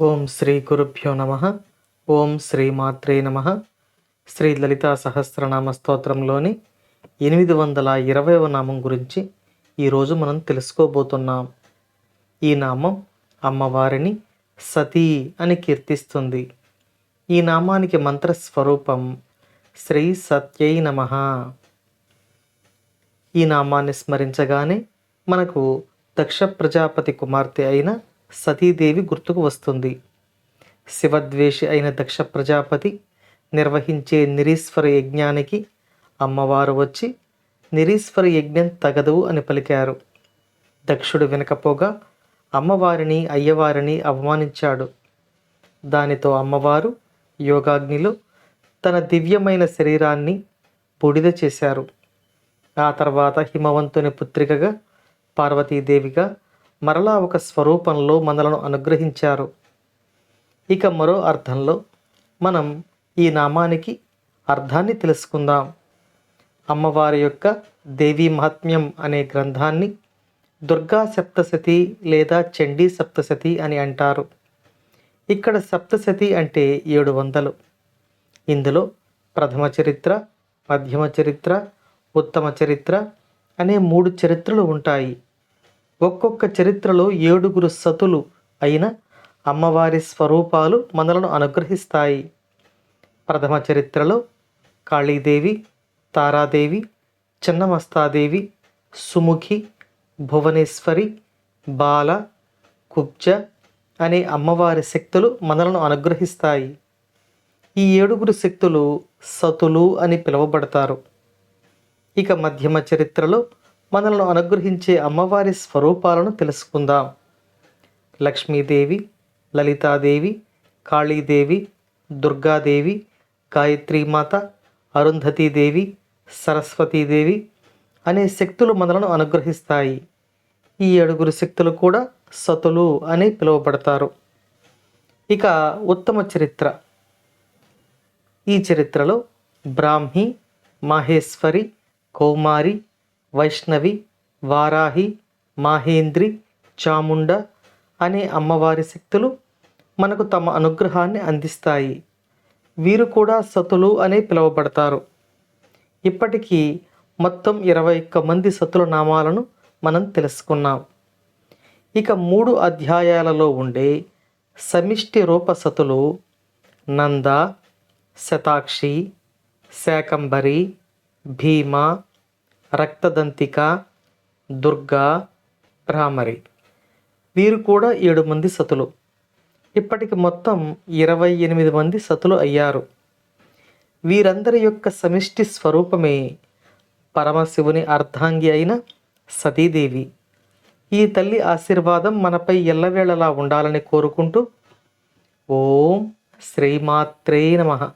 ఓం శ్రీ గురుభ్యో నమ. ఓం శ్రీ మాత్రే నమ. శ్రీ లలితా సహస్రనామ స్తోత్రంలోని ఎనిమిది వందల ఇరవైవ నామం గురించి ఈరోజు మనం తెలుసుకోబోతున్నాం. ఈ నామం అమ్మవారిని సతీ అని కీర్తిస్తుంది. ఈ నామానికి మంత్రస్వరూపం శ్రీ సత్యై నమ. ఈ నామాన్ని స్మరించగానే మనకు దక్ష ప్రజాపతి కుమార్తె అయిన సతీదేవి గుర్తుకు వస్తుంది. శివద్వేషి అయిన దక్ష ప్రజాపతి నిర్వహించే నిరీశ్వర యజ్ఞానికి అమ్మవారు వచ్చి నిరీశ్వర యజ్ఞం తగదు అని పలికారు. దక్షుడు వినకపోగా అమ్మవారిని అయ్యవారిని అవమానించాడు. దానితో అమ్మవారు యోగాగ్నిలో తన దివ్యమైన శరీరాన్ని బూడిద చేశారు. ఆ తర్వాత హిమవంతుని పుత్రికగా పార్వతీదేవిగా మరలా ఒక స్వరూపంలో మనలను అనుగ్రహించారు. ఇక మరో అర్థంలో మనం ఈ నామానికి అర్థాన్ని తెలుసుకుందాం. అమ్మవారి యొక్క దేవీ మహాత్మ్యం అనే గ్రంథాన్ని దుర్గా సప్తశతి లేదా చండీ సప్తశతి అని అంటారు. ఇక్కడ సప్తశతి అంటే ఏడు వందలు. ఇందులో ప్రథమ చరిత్ర మధ్యమ చరిత్ర ఉత్తమ చరిత్ర అనే మూడు చరిత్రలు ఉంటాయి. ఒక్కొక్క చరిత్రలో ఏడుగురు సతులు అయిన అమ్మవారి స్వరూపాలు మనలను అనుగ్రహిస్తాయి. ప్రథమ చరిత్రలో కాళీదేవి తారాదేవి చిన్నమస్తాదేవి సుముఖి భువనేశ్వరి బాల కుబ్జ అనే అమ్మవారి శక్తులు మనలను అనుగ్రహిస్తాయి. ఈ ఏడుగురు శక్తులు సతులు అని పిలువబడతారు. ఇక మధ్యమ చరిత్రలో మనలను అనుగ్రహించే అమ్మవారి స్వరూపాలను తెలుసుకుందాం. లక్ష్మీదేవి లలితాదేవి కాళీదేవి దుర్గాదేవి గాయత్రీమాత అరుంధతీదేవి సరస్వతీదేవి అనే శక్తులు మనలను అనుగ్రహిస్తాయి. ఈ ఏడుగురు శక్తులు కూడా సతులు అని పిలువబడతారు. ఇక ఉత్తమ చరిత్ర. ఈ చరిత్రలో బ్రాహ్మి మాహేశ్వరి కౌమారి వైష్ణవి వారాహి మాహేంద్రి చాముండ అనే అమ్మవారి శక్తులు మనకు తమ అనుగ్రహాన్ని అందిస్తాయి. వీరు కూడా సతులు అనే పిలువబడతారు. ఇప్పటికీ మొత్తం ఇరవై ఒక్క మంది సతుల నామాలను మనం తెలుసుకున్నాం. ఇక మూడు అధ్యాయాలలో ఉండే సమిష్టి రూప సతులు నంద శతాక్షి శాకంబరి భీమ రక్తదంతిక దుర్గా రామరి. వీరు కూడా ఏడు మంది సతులు. ఇప్పటికి మొత్తం ఇరవై ఎనిమిది మంది సతులు అయ్యారు. వీరందరి యొక్క సమిష్టి స్వరూపమే పరమశివుని అర్ధాంగి అయిన సతీదేవి. ఈ తల్లి ఆశీర్వాదం మనపై ఎల్లవేళలా ఉండాలని కోరుకుంటూ ఓం శ్రీమాత్రే నమః.